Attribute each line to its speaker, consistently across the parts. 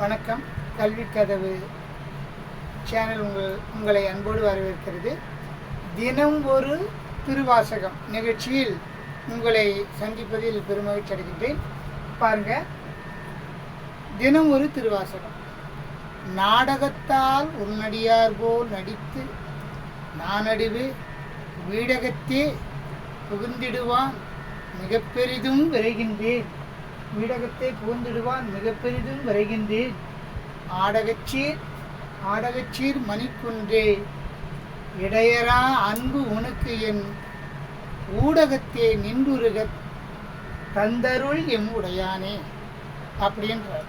Speaker 1: வணக்கம். கல்வி கதவு சேனல் உங்கள் உங்களை அன்போடு வரவேற்கிறது. தினம் ஒரு திருவாசகம் நிகழ்ச்சியில் உங்களை சந்திப்பதில் பெருமகிழ்ச்சி அடைகின்றேன். பாருங்க. தினம் ஒரு திருவாசகம். நாடகத்தால் உன்னடியார் போல் நடித்து நானடிவு வீடகத்தே புகுந்திடுவான். மிக பெரிதும் விரைகின்றேன். வீடகத்தை புகுந்திடுவான் மிக பெரிதும் வருகின்றேன். ஆடகச்சீர் ஆடகச்சீர் மணிக்குன்றே. இடையரா அன்பு உனக்கு என் ஊடகத்தே நின்றுருக தந்தருள் எம் உடையானே அப்படின்றார்.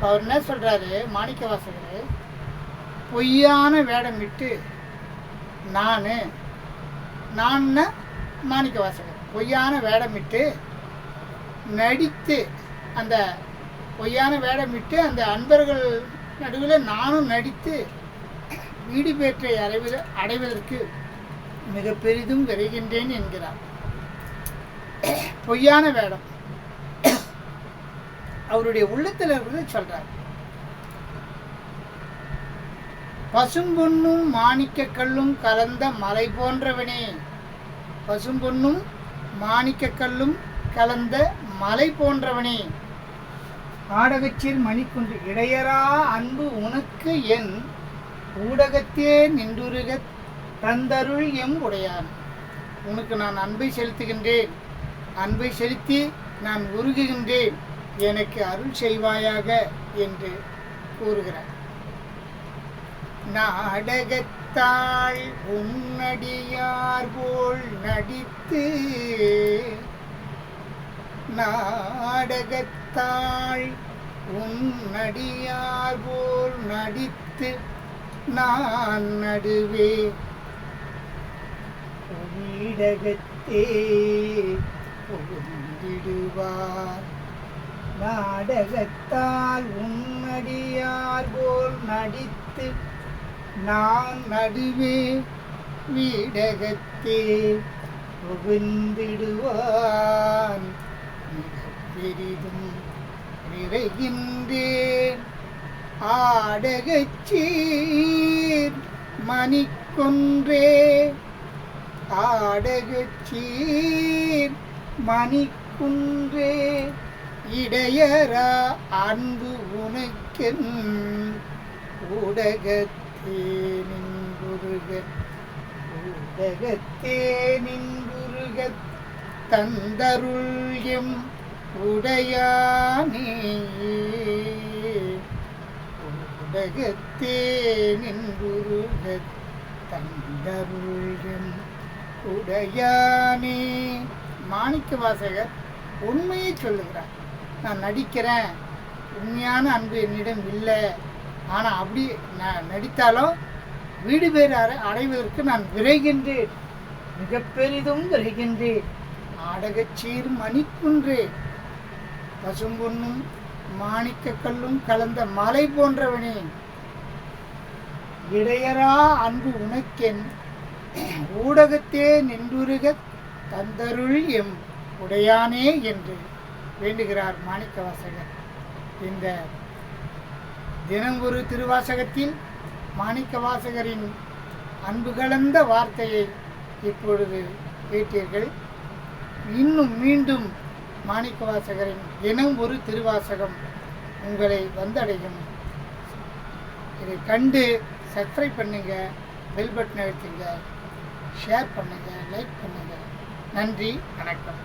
Speaker 1: அவர் என்ன சொல்கிறாரு மாணிக்க வாசகர்? பொய்யான வேடமிட்டு நான் நான் மாணிக்க வாசகர் பொய்யான வேடமிட்டு நடித்து அந்த பொய்யான வேடமிட்டு அந்த அன்பர்கள் நடுவில் நானும் நடித்து வீடு பேற்றை அடைவத அடைவதற்கு மிக பெரிதும் விரைகின்றேன் என்கிறார். பொய்யான வேடம். அவருடைய உள்ளத்தில் இருக்கிறத சொல்றார். பசும்பொன்னும் மாணிக்க கல்லும் கலந்த மலை போன்றவனே. பசும்பொன்னும் மாணிக்கக் கல்லும் கலந்த மலை போன்றவனே. ஆடகச்சீர் மணிக்குன்று இடையரா அன்பு உனக்கு என் ஊடகத்தே நின்றுருக தந்தருள் எம் உடையான். உனக்கு நான் அன்பை செலுத்துகின்றேன். அன்பை செலுத்தி நான் உருகுகின்றேன். எனக்கு அருள் செய்வாயாக என்று கூறுகிறார். நாடகத்தாள் உன்னடியார் போல் நடித்து நாடகத்தாள் உன்னடியார் போல் நடித்து நான் நடுவே வீடகத்தே புகுந்திடுவார். நாடகத்தால் உன்னடியார் போல் நடித்து நான் நடுவே வீடகத்தே புகுந்திடுவான். பெரிதும் நிறைகின்றேன். ஆடகச்சீர் மணிக்கொன்றே. ஆடகச்சீர் மணிக்குன்றே. இடையரா அன்பு உனக்கென் ஊடகத்தே நின்றுருக ஊடகத்தே நின்றுருக தந்தருள்யம் உடையானே. ஊடகத்தே நின்றுருக தந்தருள் உடையானே. மாணிக்க வாசகர் உண்மையை சொல்லுகிறார். நான் நடிக்கிறேன். உண்மையான அன்பு என்னிடம் இல்லை. ஆனால் அப்படி நான் நடித்தாலும் வீடு பேர் அடைவதற்கு நான் விரைகின்றேன். மிக பெரிதும் விரைகின்றேன். நாடகச்சீர் மணிக்குன்றே. பசும்பொன்னும் மாணிக்க கல்லும் கலந்த மலை போன்றவனே. இடையரா அன்பு உனக்கென். ஊடகத்தே நின்றுருக தந்தருள் எம் உடையானே என்று வேண்டுகிறார் மாணிக்க வாசகர் இந்த தினம் ஒரு திருவாசகத்தில் மாணிக்க வாசகரின் அன்பு கலந்த வார்த்தையை இப்பொழுது கேட்டீர்கள். இன்னும் மீண்டும் மாணிக்க வாசகரின் தினம் ஒரு திருவாசகம் உங்களை வந்தடையும். இதை கண்டு சப்ஸ்கிரைப் பண்ணுங்க பெல் பட்டன் அழுத்துங்க ஷேர் பண்ணுங்க லைக் பண்ணுங்க. நன்றி வணக்கம்.